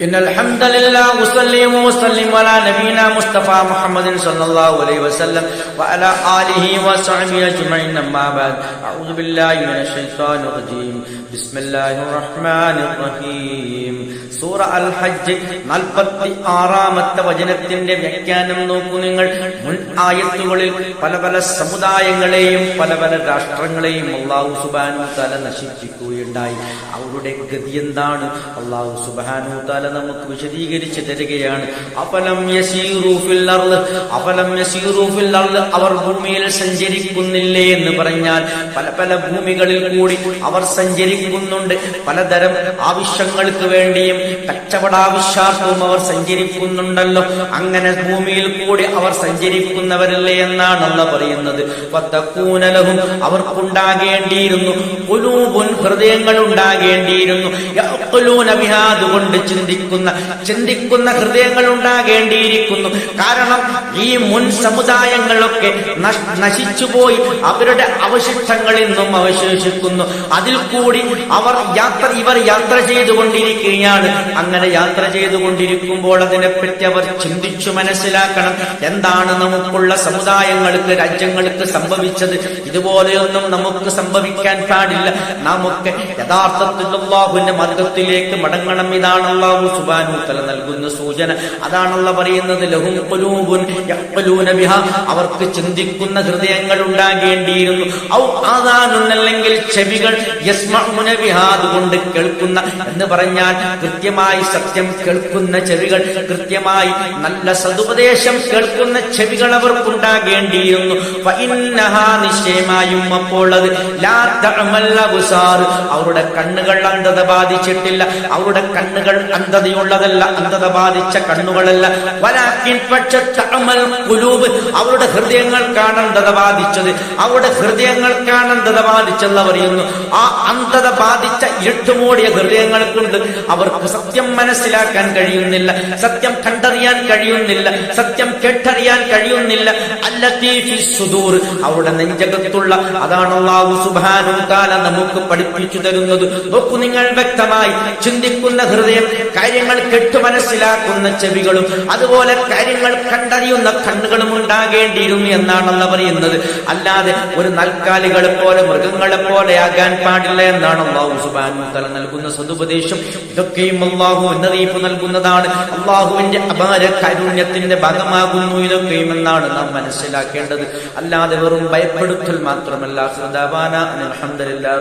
إن الحمد لله أصلي وأسلم على نبينا مصطفى محمد صلى الله عليه وسلم وعلى آله وصحبه أجمعين أما بعد أعوذ بالله من الشيطان الرجيم بسم الله الرحمن الرحيم സൂറ അൽ ഹജ്ജ് നാൽപ്പത്തി ആറാമത്തെ വചനത്തിന്റെ വ്യാഖ്യാനം നോക്കൂ നിങ്ങൾ മുൻ ആയത്തുകളിൽ പല പല സമുദായങ്ങളെയും പല പല രാഷ്ട്രങ്ങളെയും അള്ളാഹു സുബാനു തല നശിപ്പിക്കുകയുണ്ടായി അവരുടെ ഗതി എന്താണ് അള്ളാഹു സുബാനു തല നമുക്ക് വിശദീകരിച്ച് തരികയാണ്. അപലം അർൾ അവർ ഭൂമിയിൽ സഞ്ചരിക്കുന്നില്ലേ എന്ന് പറഞ്ഞാൽ പല പല ഭൂമികളിൽ കൂടി അവർ സഞ്ചരിക്കുന്നുണ്ട്. പലതരം ആവശ്യങ്ങൾക്ക് വേണ്ടിയും കച്ചവടാവശ്യാർത്ഥവും അവർ സഞ്ചരിക്കുന്നുണ്ടല്ലോ. അങ്ങനെ ഭൂമിയിൽ കൂടി അവർ സഞ്ചരിക്കുന്നവരല്ലേ എന്നാണ് അല്ല പറയുന്നത് വത്തക്കൂനലഹും അവർക്കുണ്ടാകേണ്ടിയിരുന്നു. ഹൃദയങ്ങൾ ഉണ്ടാകേണ്ടിയിരുന്നു അതുകൊണ്ട് അതുകൊണ്ട് ചിന്തിക്കുന്ന ചിന്തിക്കുന്ന ഹൃദയങ്ങൾ ഉണ്ടാകേണ്ടിയിരിക്കുന്നു കാരണം ഈ മുൻ സമുദായങ്ങളൊക്കെ നശ്- നശിച്ചുപോയി. അവരുടെ അവശിഷ്ടങ്ങളിൽ നിന്നും അവശേഷിക്കുന്നു. അതിൽ കൂടി അവർ യാത്ര ഇവർ യാത്ര ചെയ്തുകൊണ്ടിരിക്കുകയാണ്. അങ്ങനെ യാത്ര ചെയ്തുകൊണ്ടിരിക്കുമ്പോൾ അതിനെപ്പറ്റി അവർ ചിന്തിച്ചു മനസ്സിലാക്കണം. എന്താണ് നമുക്കുള്ള സമുദായങ്ങൾക്ക് രാജ്യങ്ങൾക്ക് സംഭവിച്ചത്? ഇതുപോലെയൊന്നും നമുക്ക് സംഭവിക്കാൻ പാടില്ല. നമുക്ക് യഥാർത്ഥത്തിൽ അള്ളാഹുവിന്റെ മതത്തിലേക്ക് മടങ്ങണം. ഇതാണ് അള്ളാഹു സുബാനു തല നൽകുന്ന സൂചന. അതാണുള്ള പറയുന്നത് ലഹും അവർക്ക് ചിന്തിക്കുന്ന ഹൃദയങ്ങൾ ഉണ്ടാകേണ്ടിയിരുന്നു. ഔ ആദാനുൻ അല്ലെങ്കിൽ ചെവികൾ ബിഹാ അതുകൊണ്ട് കേൾക്കുന്ന എന്ന് പറഞ്ഞാൽ കൃത്യമായി സത്യം കേൾക്കുന്ന ചെവികൾ കൃത്യമായി നല്ല സതുപദേശം കേൾക്കുന്ന ചെവികൾ അവർക്കുണ്ടാകേണ്ടിയിരുന്നു. നിശ്ചയമായും അപ്പോൾ അത് അവരുടെ കണ്ണുകൾ അന്ധത ബാധിച്ചിട്ടില്ല. അവരുടെ കണ്ണുകൾ അന്ധതയുള്ളതല്ല അന്ധത ബാധിച്ച കണ്ണുകളല്ല. വലാക്കിൻ പക്ഷെ ഖുലൂബ് അവരുടെ ഹൃദയങ്ങൾക്കാണ് അന്ധത ബാധിച്ചത്. അവരുടെ ഹൃദയങ്ങൾക്കാണ് അന്ധത ബാധിച്ചെന്ന് പറയുന്നു. ആ അന്ധത ബാധിച്ച ഇരുട്ടുമൂടിയ ഹൃദയങ്ങൾക്കുണ്ട്. അവർക്ക് സത്യം മനസ്സിലാക്കാൻ കഴിയുന്നില്ല. സത്യം കണ്ടറിയാൻ കഴിയുന്നില്ല. സത്യം കേട്ടറിയാൻ കഴിയുന്നില്ല. അല്ല സുദൂർ. അവരുടെ നെഞ്ചകത്തുള്ള അതാണ് അല്ലാഹു സുബ്ഹാനഹു താല നമുക്ക് പഠിപ്പിച്ചു തരുന്നത്. നോക്കൂ നിങ്ങൾ വ്യക്തമായി ചിന്തിക്കുന്ന ഹൃദയം കാര്യങ്ങൾ കെട്ടു മനസ്സിലാക്കുന്ന ചെവികളും അതുപോലെ കാര്യങ്ങൾ കണ്ടറിയുന്ന കണ്ണുകളും ഉണ്ടാകേണ്ടിയിരുന്നു എന്നാണല്ല പറയുന്നത്. അല്ലാതെ ഒരു നൽക്കാലികളെ പോലെ മൃഗങ്ങളെ പോലെ ആകാൻ പാടില്ല എന്നാണ് അള്ളാഹു സുബാനു തല നൽകുന്ന സതുപദേശം. ഇതൊക്കെയും അള്ളാഹു മുന്നറിയിപ്പ് നൽകുന്നതാണ്. അള്ളാഹുവിന്റെ അപാര കാരുണ്യത്തിന്റെ ഭാഗമാകുന്നു ഇതൊക്കെയും എന്നാണ് നാം മനസ്സിലാക്കേണ്ടത്. അല്ലാതെ വെറും ഭയപ്പെടുത്തൽ മാത്രമല്ല. ഹൃദാവാന അലഹമില്ലാ